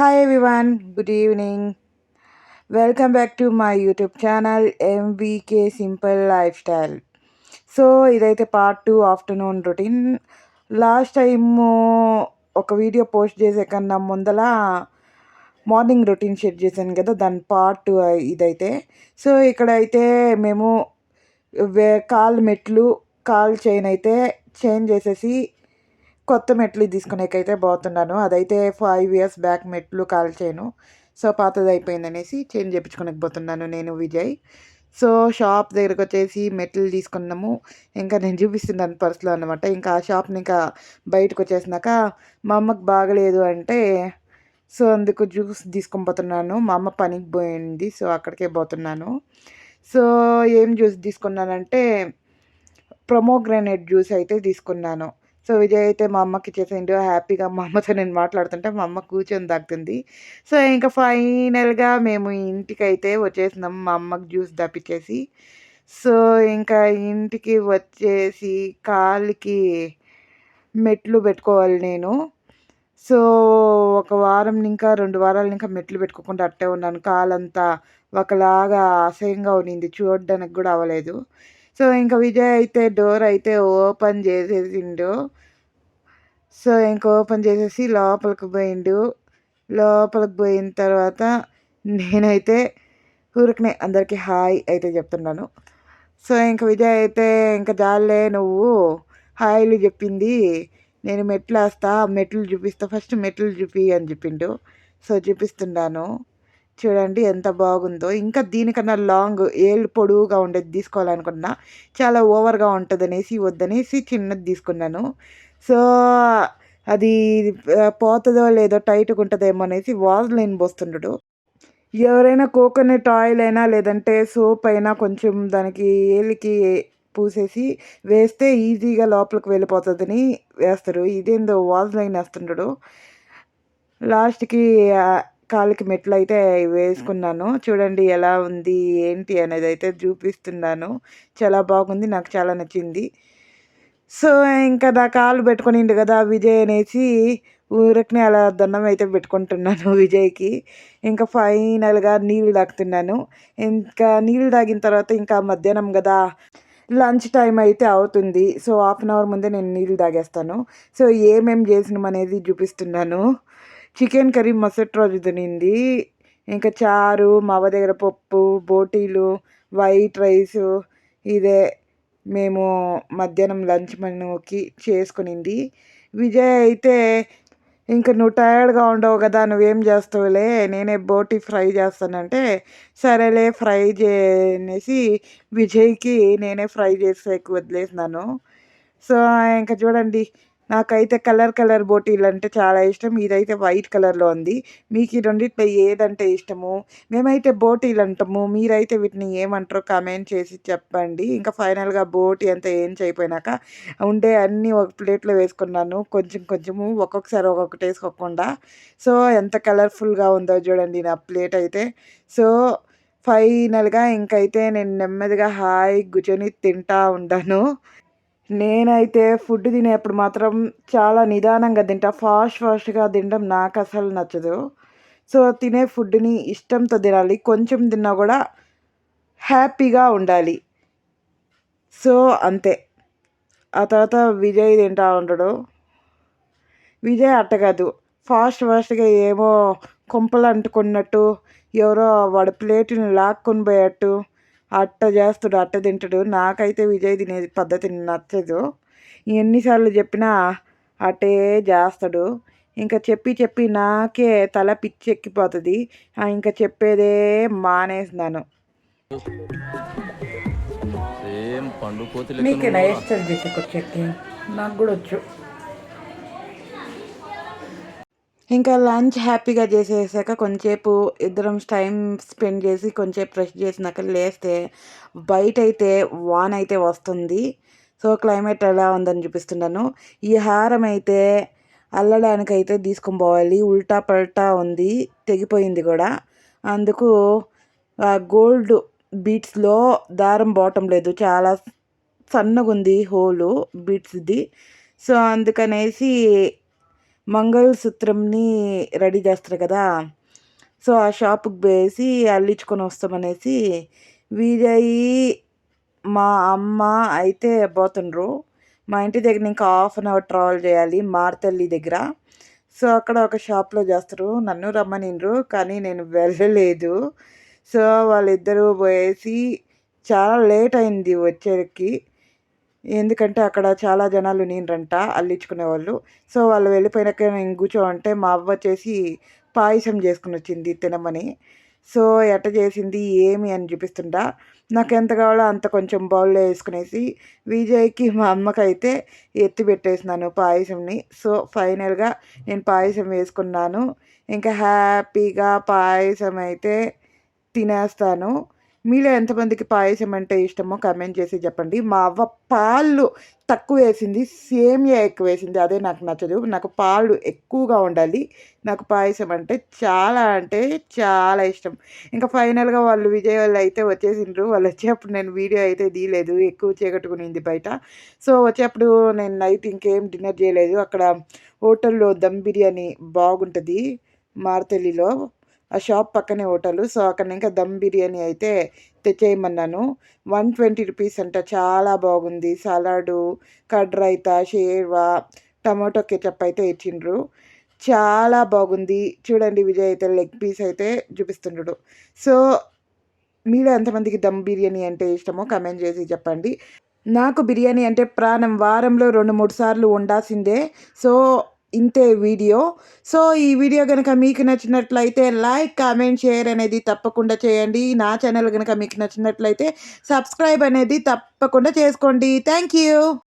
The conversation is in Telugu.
Hi everyone good evening welcome back to my YouTube channel MVK simple lifestyle so ఇదైతే part two afternoon routine last time ఒక వీడియో పోస్ట్ చేసే కన్నా ముందల మార్నింగ్ రొటీన్ షెడ్ చేశాను కదా దాని పార్ట్ టూ uh, ఇదైతే. సో ఇక్కడైతే మేము వే కాల్ మెట్లు కాల్ చైన్ అయితే చేంజ్ చేసేసి కొత్త మెట్లు తీసుకునేకైతే పోతున్నాను అదైతే ఫైవ్ ఇయర్స్ బ్యాక్ మెట్లు కాల్ చేయను. సో పాతది అయిపోయింది అనేసి చేంజ్ చేయించుకోనికి పోతున్నాను నేను విజయ్. సో షాప్ దగ్గరకు వచ్చేసి మెట్లు తీసుకున్నాము. ఇంకా నేను చూపిస్తున్నాను పర్స్లో అనమాట ఇంకా ఆ షాప్ని ఇంకా బయటకు వచ్చేసినాక మా అమ్మకి బాగలేదు అంటే సో అందుకు జ్యూస్ తీసుకొని పోతున్నాను మా అమ్మ పనికి పోయింది సో అక్కడికే పోతున్నాను. సో ఏం జ్యూస్ తీసుకున్నానంటే ప్రొమోగ్రానేట్ జ్యూస్ అయితే తీసుకున్నాను. సో విజయ్ అయితే మా అమ్మకి ఇచ్చేసిండు హ్యాపీగా మా అమ్మతో నేను మాట్లాడుతుంటే మా అమ్మ కూర్చొని తగ్గుతుంది సో ఇంకా ఫైనల్గా మేము ఇంటికి అయితే వచ్చేసినాం. మా అమ్మకి జ్యూస్ దప్పించేసి సో ఇంకా ఇంటికి వచ్చేసి కాలికి మెట్లు పెట్టుకోవాలి నేను. సో ఒక వారం ఇంకా రెండు వారాలు ఇంకా మెట్లు పెట్టుకోకుండా అట్టే ఉన్నాను. కాలంతా ఒకలాగా అసహ్యంగా ఉన్నింది. చూడడానికి కూడా అవ్వలేదు. సో ఇంకా విజయ్ అయితే డోర్ అయితే ఓపెన్ చేసేసిండు. సో ఇంక ఓపెన్ చేసేసి లోపలికి పోయిండు. లోపలికి పోయిన తర్వాత నేనైతే ఊరికనే అందరికీ హాయ్ అయితే చెప్తున్నాను. సో ఇంక విజయ్ అయితే ఇంకా జాలే నువ్వు హాయ్లు చెప్పింది. నేను మెట్లు వేస్తా మెట్లు చూపిస్తా ఫస్ట్ మెట్లు చూపి అని చెప్పిండు. సో చూపిస్తున్నాను. చూడండి ఎంత బాగుందో. ఇంకా దీనికన్నా లాంగ్ ఏళ్ళు పొడవుగా ఉండేది తీసుకోవాలనుకున్నా చాలా ఓవర్గా ఉంటుందనేసి వద్దనేసి చిన్నది తీసుకున్నాను. సో అది పోతుందో లేదో టైట్గా ఉంటుందేమో అనేసి వాజ్లైన్ పోస్తుండడు ఎవరైనా కోకోనట్ ఆయిల్ అయినా లేదంటే సోప్ అయినా కొంచెం దానికి ఏలికి పూసేసి వేస్తే ఈజీగా లోపలికి వెళ్ళిపోతుందని వేస్తారు. ఇదేందో వాజ్లైన్ వేస్తుండడు లాస్ట్కి కాళ్ళకి మెట్లు అయితే వేసుకున్నాను. చూడండి ఎలా ఉంది ఏంటి అనేది అయితే చూపిస్తున్నాను. చాలా బాగుంది నాకు చాలా నచ్చింది. సో ఇంకా నా కాళ్ళు పెట్టుకునిండు కదా విజయ్ అనేసి ఊరకనే అలా దండం అయితే పెట్టుకుంటున్నాను విజయ్కి. ఇంకా ఫైనల్గా నీళ్ళు తాగుతున్నాను. ఇంకా నీళ్ళు తాగిన తర్వాత ఇంకా మధ్యాహ్నం కదా లంచ్ టైం అయితే అవుతుంది. సో హాఫ్ అన్ అవర్ ముందే నేను నీళ్ళు తాగేస్తాను. సో ఏమేమి చేసినాం అనేది చూపిస్తున్నాను. చికెన్ కర్రీ మసట్ రోజు తినింది. ఇంకా చారు మావ దగ్గర పప్పు బోటీలు వైట్ రైస్ ఇదే మేము మధ్యాహ్నం లంచ్ మెనూకి చేసుకునింది. విజయ్ అయితే ఇంకా నువ్వు టైర్డ్గా ఉండవు కదా నువ్వేం చేస్తావులే నేనే బోటి ఫ్రై చేస్తానంటే సరేలే ఫ్రై చేసి విజయ్కి నేనే ఫ్రై చేసి వదిలేసినాను. సో ఇంకా చూడండి నాకైతే కలర్ కలర్ బోటీలు అంటే చాలా ఇష్టం. ఇదైతే వైట్ కలర్లో ఉంది. మీకు ఈ రెండిట్లో ఏదంటే ఇష్టము? మేమైతే బోటీలు అంటాము. మీరైతే వీటిని ఏమంటారో కామెంట్ చేసి చెప్పండి. ఇంకా ఫైనల్గా బోటీ అంతా ఏం చేయపోయినాక ఉండే అన్నీ ఒక ప్లేట్లో వేసుకున్నాను. కొంచెం కొంచెము ఒక్కొక్కసారి ఒక్కొక్కటి వేసుకోకుండా. సో ఎంత కలర్ఫుల్గా ఉందో చూడండి నా ప్లేట్ అయితే. సో ఫైనల్గా ఇంకైతే నేను నెమ్మదిగా హాయ్ కూర్చొని తింటా ఉంటాను నేనైతే ఫుడ్ తినేప్పుడు మాత్రం చాలా నిదానంగా తింటా. ఫాస్ట్ ఫాస్ట్గా తినడం నాకు అసలు నచ్చదు. సో తినే ఫుడ్ని ఇష్టంతో తినాలి. కొంచెం తిన్నా కూడా హ్యాపీగా ఉండాలి. సో అంతే. ఆ తర్వాత విజయ్ తింటా ఉంటాడు. విజయ్ అట్ట కాదు. ఫాస్ట్ ఫాస్ట్గా ఏమో కొంపలు అంటుకున్నట్టు ఎవరో వాడి ప్లేట్ని లాక్కొని పోయేట్టు అట్ట చేస్తాడు అట్ట తింటాడు. నాకైతే విజయ్ తినే పద్ధతి నచ్చదు. ఎన్నిసార్లు చెప్పినా అట్టే చేస్తాడు. ఇంకా చెప్పి చెప్పి నాకే తల పిచ్చెక్కిపోతుంది ఇంకా చెప్పేదే మానేసినాను. మీకేనా ఇష్టం చేసి నాకు కూడా వచ్చు. ఇంకా లంచ్ హ్యాపీగా చేసేసాక కొంచెంసేపు ఇద్దరం టైం స్పెండ్ చేసి కొంచెంసేపు ఫ్రెష్ చేసినాక లేస్తే బయట అయితే వాన్ అయితే వస్తుంది. సో క్లైమేట్ ఎలా ఉందని చూపిస్తున్నాను ఈ హారం అయితే అల్లడానికైతే తీసుకొని పోవాలి. ఉల్టా పల్టా ఉంది. తెగిపోయింది కూడా. అందుకు గోల్డ్ బీట్స్లో దారం బాటం లేదు. చాలా సన్నగా ఉంది హోలు బీట్స్ది. సో అందుకనేసి మంగళసూత్రంని రెడీ చేస్తారు కదా. సో ఆ షాప్కి పోయేసి అల్లించుకొని వస్తామనేసి విజయ్ మా అమ్మ అయితే పోతుండ్రు. మా ఇంటి దగ్గర ఇంకా హాఫ్ అన్ అవర్ ట్రావెల్ చేయాలి మార్తల్లి దగ్గర. సో అక్కడ ఒక షాప్లో చేస్తారు. నన్ను రమ్మనిండ్రు కానీ నేను వెళ్ళలేదు. సో వాళ్ళిద్దరూ పోయేసి చాలా లేట్ అయింది వచ్చేకి ఎందుకంటే అక్కడ చాలా జనాలు నీండ్రంట అల్లించుకునే వాళ్ళు సో వాళ్ళు వెళ్ళిపోయినాక నేను కూర్చోమంటే మా అవ్వ వచ్చేసి పాయసం చేసుకుని వచ్చింది తినమని. సో ఎట్ట చేసింది ఏమి అని చూపిస్తుంటా నాకు ఎంత కావాలో అంత కొంచెం బౌల్లో వేసుకునేసి విజయ్కి మా అమ్మకైతే ఎత్తి పెట్టేసినాను పాయసంని. సో ఫైనల్గా నేను పాయసం వేసుకున్నాను. ఇంకా హ్యాపీగా పాయసం అయితే తినేస్తాను. మీలో ఎంతమందికి పాయసం అంటే ఇష్టమో కమెంట్ చేసి చెప్పండి. మా అవ్వ పాలు తక్కువ వేసింది సేమియా ఎక్కువ వేసింది. అదే నాకు నచ్చదు. నాకు పాలు ఎక్కువగా ఉండాలి. నాకు పాయసం అంటే చాలా అంటే చాలా ఇష్టం. ఇంకా ఫైనల్గా వాళ్ళు విజయ్ వాళ్ళు అయితే వచ్చేసిండ్రు. వాళ్ళు వచ్చేప్పుడు నేను వీడియో అయితే తీయలేదు. ఎక్కువ చీకట్టుకునింది బయట. సో వచ్చేప్పుడు నేను నైట్ ఇంకేం డిన్నర్ చేయలేదు. అక్కడ హోటల్లో దమ్ బిర్యానీ బాగుంటుంది. మార్తెల్లిలో. ఆ షాప్ పక్కనే హోటల్. సో అక్కడ ఇంకా దమ్ బిర్యానీ అయితే తెచ్చేయమన్నాను. వన్ ట్వంటీ రూపీస్ అంట. చాలా బాగుంది. Salad curd raita sherwa tomato ketchup అయితే ఇచ్చిండ్రు. చాలా బాగుంది. చూడండి విజయ్ అయితే లెగ్ పీస్ అయితే చూపిస్తుండ్రు సో మీలో ఎంతమందికి దమ్ బిర్యానీ అంటే ఇష్టమో కమెంట్ చేసి చెప్పండి. నాకు బిర్యానీ అంటే ప్రాణం. వారంలో రెండు మూడు సార్లు వండాల్సిందే. సో ఇంతే వీడియో. సో ఈ వీడియో కనుక మీకు నచ్చినట్లయితే లైక్ కామెంట్ షేర్ అనేది తప్పకుండా చేయండి. నా ఛానల్ కనుక మీకు నచ్చినట్లయితే సబ్స్క్రైబ్ అనేది తప్పకుండా చేసుకోండి. Thank you.